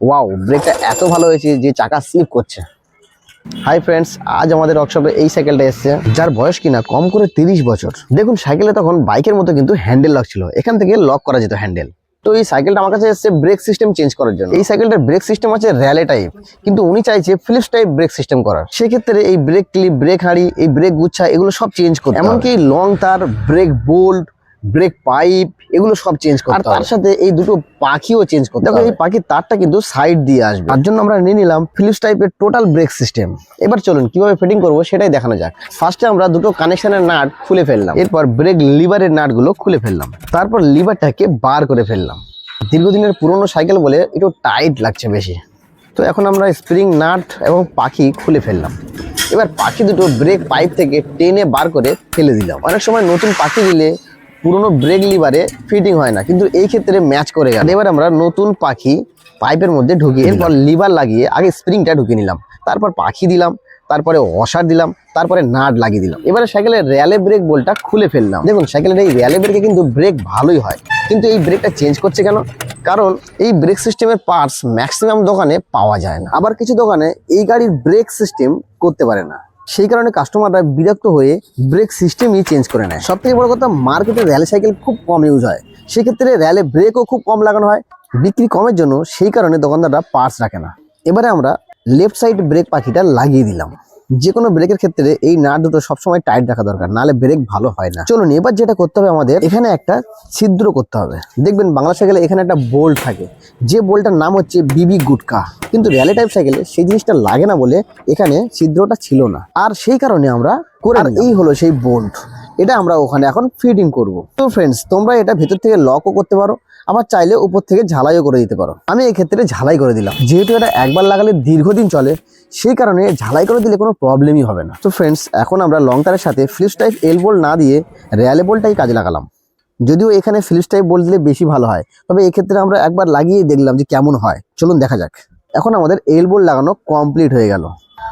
Wow ব্রেকটা এত ভালো হয়েছে যে চাকা স্লিপ করছে। হাই ফ্রেন্ডস আজ আমাদের ওয়ার্কশপে এই সাইকেলটা এসেছে, যার বয়স কিনা কম করে তিরিশ বছর। দেখুন সাইকেলে তখন বাইকের মতো কিন্তু হ্যান্ডেল লক ছিল। এখান থেকে লক করা যেত হ্যান্ডেল তো এই সাইকেলটা আমার কাছে এসেছে ব্রেক সিস্টেম চেঞ্জ করার জন্য। এই সাইকেলটার ব্রেক সিস্টেম আছে র্যালে টাইপ কিন্তু উনি চাইছে ফিলিপস টাইপ ব্রেক সিস্টেম করার। সেক্ষেত্রে এই ব্রেক ক্লিপ ব্রেক হাঁড়ি, এই ব্রেক গুচ্ছা, এগুলো সব চেঞ্জ হবে। এমনকি লং তার ব্রেক বোল্ট ব্রেক পাইপ এগুলো সব চেঞ্জ করতে আর তার সাথে এই দুটো পাখিও চেঞ্জ করতে দেখো এই পাখির তারটা কিন্তু সাইড দিয়ে আসবে। তার জন্য আমরা নিয়ে নিলাম ফিলিপস টাইপের টোটাল ব্রেক সিস্টেম এবার চলুন কীভাবে ফিটিং করব সেটাই দেখানো যাক। ফার্স্টে আমরা দুটো কানেকশনের নাট খুলে ফেললাম। এরপর ব্রেক লিভারের নাটগুলো খুলে ফেললাম। তারপর লিভারটাকে বার করে ফেললাম। দীর্ঘদিনের পুরনো সাইকেল বলে একটু টাইট লাগছে বেশি। তো এখন আমরা স্প্রিং নাট এবং পাখি খুলে ফেললাম। এবার পাখি দুটো ব্রেক পাইপ থেকে টেনে বার করে ফেলে দিলাম। অনেক সময় নতুন পাখি দিলে পুরনো ব্রেক লিভারে ফিটিং হয় না। কিন্তু এই ক্ষেত্রে ম্যাচ করে গেল। এবার আমরা নতুন পাখি পাইপের মধ্যে ঢুকিয়ে এরপর লিভার লাগিয়ে আগে স্প্রিংটা ঢুকিয়ে নিলাম। তারপর পাখি দিলাম তারপরে ওয়াশার দিলাম তারপরে নাট লাগিয়ে দিলাম। এবারে সাইকেলের র্যালে ব্রেক বলটা খুলে ফেললাম। দেখুন সাইকেলের এই র্যালে ব্রেকে কিন্তু ব্রেক ভালোই হয়। কিন্তু এই ব্রেকটা চেঞ্জ করছে কেন? কারণ এই ব্রেক সিস্টেমের পার্টস ম্যাক্সিমাম দোকানে পাওয়া যায় না। আবার কিছু দোকানে এই গাড়ির ব্রেক সিস্টেম করতে পারে না। সেই কারণে কাস্টমাররা বিরক্ত হয়ে ব্রেক সিস্টেমই চেঞ্জ করে নেয়। সব থেকে বড় কথা মার্কেটে র্যালি সাইকেল খুব কম ইউজ হয়। সেক্ষেত্রে র্যালে ব্রেকও খুব কম লাগানো হয়। বিক্রি কমের জন্য সেই কারণে দোকানদাররা পার্স রাখে না। এবারে আমরা লেফট সাইড ব্রেক পাখিটা লাগিয়ে দিলাম। যে কোনো ব্রেকের ক্ষেত্রে এই নাট দুটো সবসময় টাইট রাখা দরকার নাহলে ব্রেক ভালো হয় না। চলুন এবার যেটা করতে হবে আমাদের এখানে একটা ছিদ্র করতে হবে। দেখবেন বাংলা সাইকেলে এখানে একটা বোল্ট থাকে। যে বোল্টটার নাম হচ্ছে বিবি গুটকা। কিন্তু র্যালি টাইপ সাইকেলে সেই জিনিসটা লাগে না বলে এখানে ছিদ্রটা ছিল না। আর সেই কারণে আমরা করে এই হলো সেই বোল্ট এটা আমরা ওখানে এখন ফিটিং করব। তো ফ্রেন্ডস তোমরা এটা ভেতর থেকে লকও করতে পারো। আবার চাইলে উপর থেকে ঝালাইও করে দিতে পারো। আমি এই ক্ষেত্রে ঝালাই করে দিলাম। যেহেতু এটা একবার লাগালে দীর্ঘদিন চলে, সেই কারণে ঝালাই করে দিলে কোনো প্রবলেমই হবে না। তো ফ্রেন্ডস এখন আমরা লং তারের সাথে ফ্লিপস টাইপ এল বোল্ট না দিয়ে র্যালে বোল্টটাই কাজে লাগালাম। যদিও এখানে ফ্লিপস টাইপ বোল্ট দিলে বেশি ভালো হয়, তবে এক্ষেত্রে আমরা একবার লাগিয়ে দেখলাম যে কেমন হয়। চলুন দেখা যাক। এখন আমাদের এল বোল্ট লাগানো কমপ্লিট হয়ে গেল।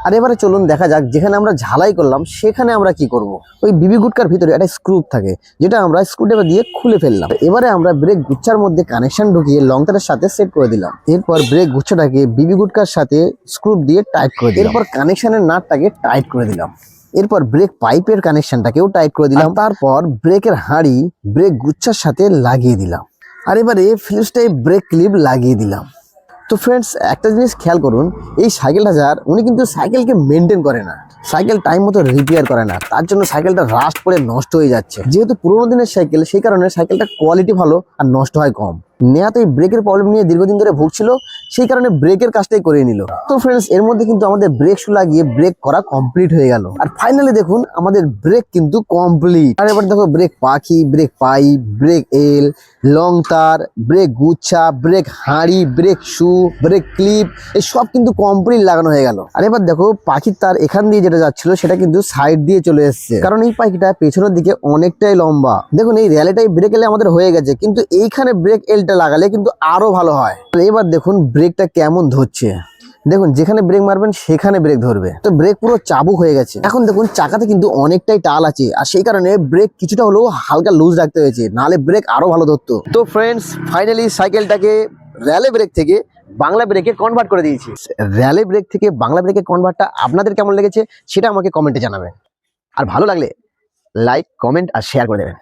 আর এবারে চলুন দেখা যাক, যেখানে আমরা ঝালাই করলাম, সেখানে আমরা কি করব। ওই বিবি গুটকার ভিতরে একটা স্ক্রুপ থাকে, যেটা আমরা স্ক্রুড্রাইভার দিয়ে খুলে ফেললাম। এবারে আমরা ব্রেক গুচ্ছার মধ্যে কানেকশন ঢুকিয়ে লং তারের সাথে সেট করে দিলাম। এরপর ব্রেক গুচ্ছাটাকে বিবি গুটকার সাথে স্ক্রুপ দিয়ে টাইট করে দিলাম। এরপর কানেকশনের নাটটাকে টাইট করে দিলাম। এরপর ব্রেক পাইপের কানেকশনটাকেও টাইট করে দিলাম। তারপর ব্রেকের হাঁড়ি ব্রেক গুচ্ছার সাথে লাগিয়ে দিলাম। আর এবারে টাইপ ব্রেক ক্লিপ লাগিয়ে দিলাম। তো ফ্রেন্ডস একটা জিনিস খেয়াল করুন, এই সাইকেলটা যার, উনি কিন্তু সাইকেলকে মেনটেন করে না। সাইকেল টাইম মতো রিপেয়ার করে না। তার জন্য সাইকেলটা রাস্ট করে নষ্ট হয়ে যাচ্ছে। যেহেতু পুরোনো দিনের সাইকেল সেই কারণে সাইকেলটা কোয়ালিটি ভালো আর নষ্ট হয় কম। নেহাত এই ব্রেকের প্রবলেম নিয়ে দীর্ঘদিন ধরে ভুগছিল, সেই কারণে ব্রেকের কাজটাই করে নিল। তো ফ্রেন্ডস এর মধ্যে কিন্তু আমাদের ব্রেক শু লাগিয়ে ব্রেক করা কমপ্লিট হয়ে গেল। আর ফাইনালি দেখুন, আমাদের ব্রেক কিন্তু কমপ্লিট আর এবার দেখো ব্রেক পাখি brake pipe brake L long তার ব্রেক গুচ্ছা ব্রেক হাঁড়ি ব্রেক শু ব্রেক ক্লিপ এই সব কিন্তু কমপ্লিট লাগানো হয়ে গেল। আর এবার দেখো, পাখির তার এখান দিয়ে যেটা যাচ্ছিল, সেটা কিন্তু সাইড দিয়ে চলে এসছে। কারণ এই পাখিটা পেছনের দিকে অনেকটাই লম্বা। দেখুন, এই র্যালিটাই ব্রেক এলে আমাদের হয়ে গেছে, কিন্তু এইখানে ব্রেক এলটা লাগালে কিন্তু আরও ভালো হয়। তো এবার দেখুন ব্রেকটা কেমন ধরছে। দেখুন, যেখানে ব্রেক মারবেন, সেখানে ব্রেক ধরবে। তো ব্রেক পুরো চাবুক হয়ে গেছে। এখন দেখুন, চাকাতে কিন্তু অনেকটাই টাল আছে। আর সেই কারণে ব্রেক কিছুটা হলেও হালকা লুজ রাখতে হয়েছে। নাহলে ব্রেক আরও ভালো ধরতো। তো ফ্রেন্ডস ফাইনালি সাইকেলটাকে র্যালে ব্রেক থেকে বাংলা ব্রেকে কনভার্ট করে দিয়েছি। র্যালে ব্রেক থেকে বাংলা ব্রেকে কনভার্টটা আপনাদের কেমন লেগেছে, সেটা আমাকে কমেন্টে জানাবেন। আর ভালো লাগলে লাইক কমেন্ট আর শেয়ার করে দেবেন।